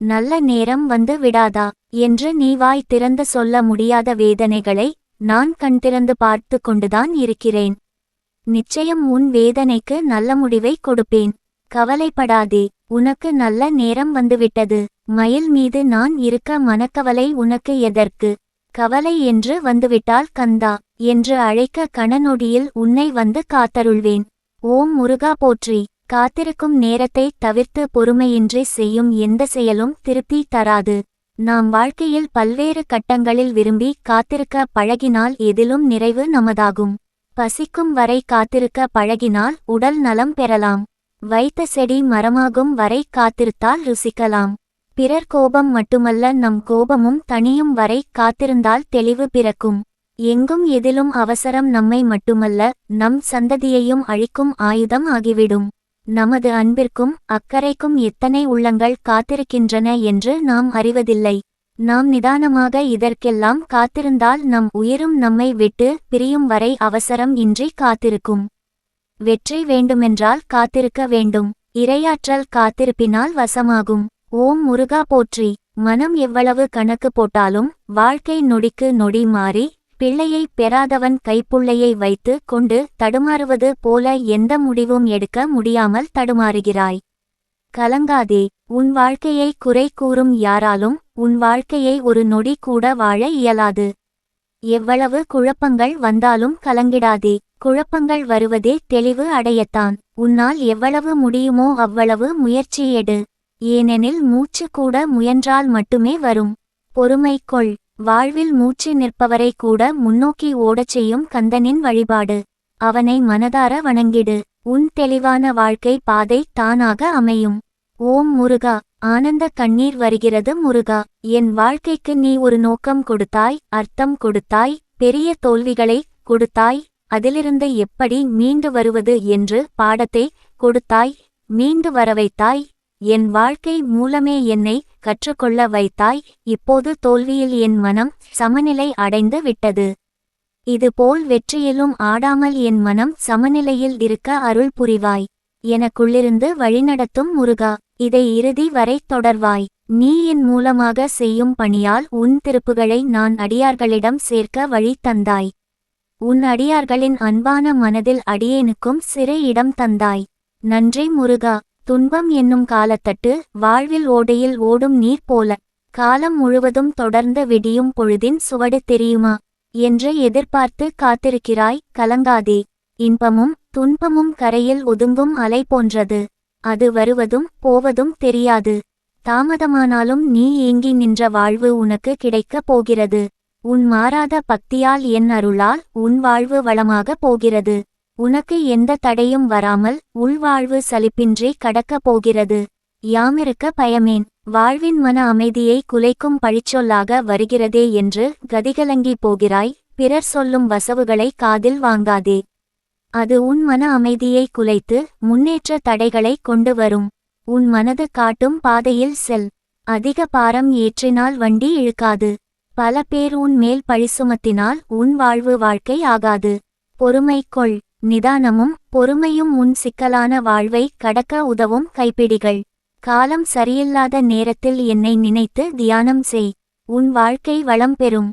நல்ல நேரம் வந்து விடாதா? என்று நீ வாய் திறந்து சொல்ல முடியாத வேதனைகளை நான் கண் திறந்து பார்த்து கொண்டுதான் இருக்கிறேன். நிச்சயம் உன் வேதனைக்கு நல்ல முடிவை கொடுப்பேன். கவலைப்படாதே உனக்கு நல்ல நேரம் வந்துவிட்டது. மயில் மீது நான் இருக்க மனக்கவலை உனக்கு எதற்கு? கவலை என்று வந்துவிட்டால் கந்தா என்று அழைக்க கணநொடியில் உன்னை வந்து காத்தருள்வேன். ஓம் முருகா போற்றி. காத்திருக்கும் நேரத்தை தவிர்த்து பொறுமையின்றி செய்யும் எந்த செயலும் திருப்பி தராது. நாம் வாழ்க்கையில் பல்வேறு கட்டங்களில் விரும்பி காத்திருக்க பழகினால் எதிலும் நிறைவு நமதாகும். பசிக்கும் வரை காத்திருக்க பழகினால் உடல் நலம் பெறலாம். வைத்த செடி மரமாகும் வரை காத்திருத்தால் ருசிக்கலாம். பிறர் கோபம் மட்டுமல்ல நம் கோபமும் தனியும் வரை காத்திருந்தால் தெளிவு பிறக்கும். எங்கும் எதிலும் அவசரம் நம்மை மட்டுமல்ல நம் சந்ததியையும் அழிக்கும் ஆயுதம் ஆகிவிடும். நமது அன்பிற்கும் அக்கறைக்கும் எத்தனை உள்ளங்கள் காத்திருக்கின்றன என்று நாம் அறிவதில்லை. நாம் நிதானமாக இதற்கெல்லாம் காத்திருந்தால் நம் உயிரும் நம்மை விட்டு பிரியும் வரை அவசரம் இன்றி காத்திருக்கும். வெற்றி வேண்டுமென்றால் காத்திருக்க வேண்டும். இரையாற்றல் காத்திருப்பினால் வசமாகும். ஓம் முருகா போற்றி. மனம் எவ்வளவு கணக்கு போட்டாலும் வாழ்க்கை நொடிக்கு நொடி மாறி பிள்ளையை பெறாதவன் கைப்புள்ளையை வைத்து கொண்டு தடுமாறுவது போல எந்த முடிவும் எடுக்க முடியாமல் தடுமாறுகிறாய். கலங்காதே உன் வாழ்க்கையை குறை கூறும் யாராலும் உன் வாழ்க்கையை ஒரு நொடி கூட வாழ இயலாது. எவ்வளவு குழப்பங்கள் வந்தாலும் கலங்கிடாதே குழப்பங்கள் வருவதே தெளிவு அடையத்தான். உன்னால் எவ்வளவு முடியுமோ அவ்வளவு முயற்சி எடு. ஏனெனில் மூச்சு கூட முயன்றால் மட்டுமே வரும். பொறுமை கொள். வாழ்வில் மூச்சு நிற்பவரை கூட முன்னோக்கி ஓடச் செய்யும் கந்தனின் வழிபாடு. அவனை மனதார வணங்கிடு. உன் தெளிவான வாழ்க்கை பாதை தானாக அமையும். ஓம் முருகா. ஆனந்த கண்ணீர் வருகிறது முருகா. என் வாழ்க்கைக்கு நீ ஒரு நோக்கம் கொடுத்தாய் அர்த்தம் கொடுத்தாய் பெரிய தோல்விகளை கொடுத்தாய் அதிலிருந்து எப்படி மீண்டு வருவது என்று பாடத்தை கொடுத்தாய் மீண்டு வரவைத்தாய். என் வாழ்க்கை மூலமே என்னை கற்றுக்கொள்ள வைத்தாய். இப்போது தோல்வியில் என் மனம் சமநிலை அடைந்து விட்டது. இதுபோல் வெற்றியிலும் ஆடாமல் என் மனம் சமநிலையில் இருக்க அருள் புரிவாய். எனக்குள்ளிருந்து வழிநடத்தும் முருகா இதை இறுதி வரை தொடர்வாய். நீ என் மூலமாக செய்யும் பணியால் உன் திருப்புகளை நான் அடியார்களிடம் சேர்க்க வழி தந்தாய். உன் அடியார்களின் அன்பான மனதில் அடியேனுக்கும் சிறு இடம் தந்தாய். நன்றி முருகா. துன்பம் என்னும் காலத்தட்டு வாழ்வில் ஓடையில் ஓடும் நீர் போல காலம் முழுவதும் தொடர்ந்த விடியும் பொழுதின் சுவடு தெரியுமா? என்று எதிர்பார்த்து காத்திருக்கிறாய் கலங்காதே. இன்பமும் துன்பமும் கரையில் ஒதுங்கும் அலை போன்றது. அது வருவதும் போவதும் தெரியாது. தாமதமானாலும் நீ ஏங்கி நின்ற வாழ்வு உனக்கு கிடைக்கப் போகிறது. உன் மாறாத பக்தியால் என் அருளால் உன் வாழ்வு வளமாகப் போகிறது. உனக்கு எந்த தடையும் வராமல் உள்வாழ்வு சலிப்பின்றி கடக்கப் போகிறது. யாமிருக்க பயமேன். வாழ்வின் மன அமைதியை குலைக்கும் பழிச்சொல்லாக வருகிறதே என்று கதிகலங்கி போகிறாய். பிறர் சொல்லும் வசவுகளை காதில் வாங்காதே. அது உன் மன அமைதியை குலைத்து முன்னேற்ற தடைகளை கொண்டு வரும். உன் மனது காட்டும் பாதையில் செல். அதிக பாரம் ஏற்றினால் வண்டி இழுக்காது. பல பேர் உன் மேல் பழிசுமத்தினால் உன் வாழ்வு வாழ்க்கை ஆகாது. பொறுமை கொள். நிதானமும் பொறுமையும் உன் சிக்கலான வாழ்வை கடக்க உதவும் கைப்பிடிகள். காலம் சரியில்லாத நேரத்தில் என்னை நினைத்து தியானம் செய். உன் வாழ்க்கை வளம் பெறும்.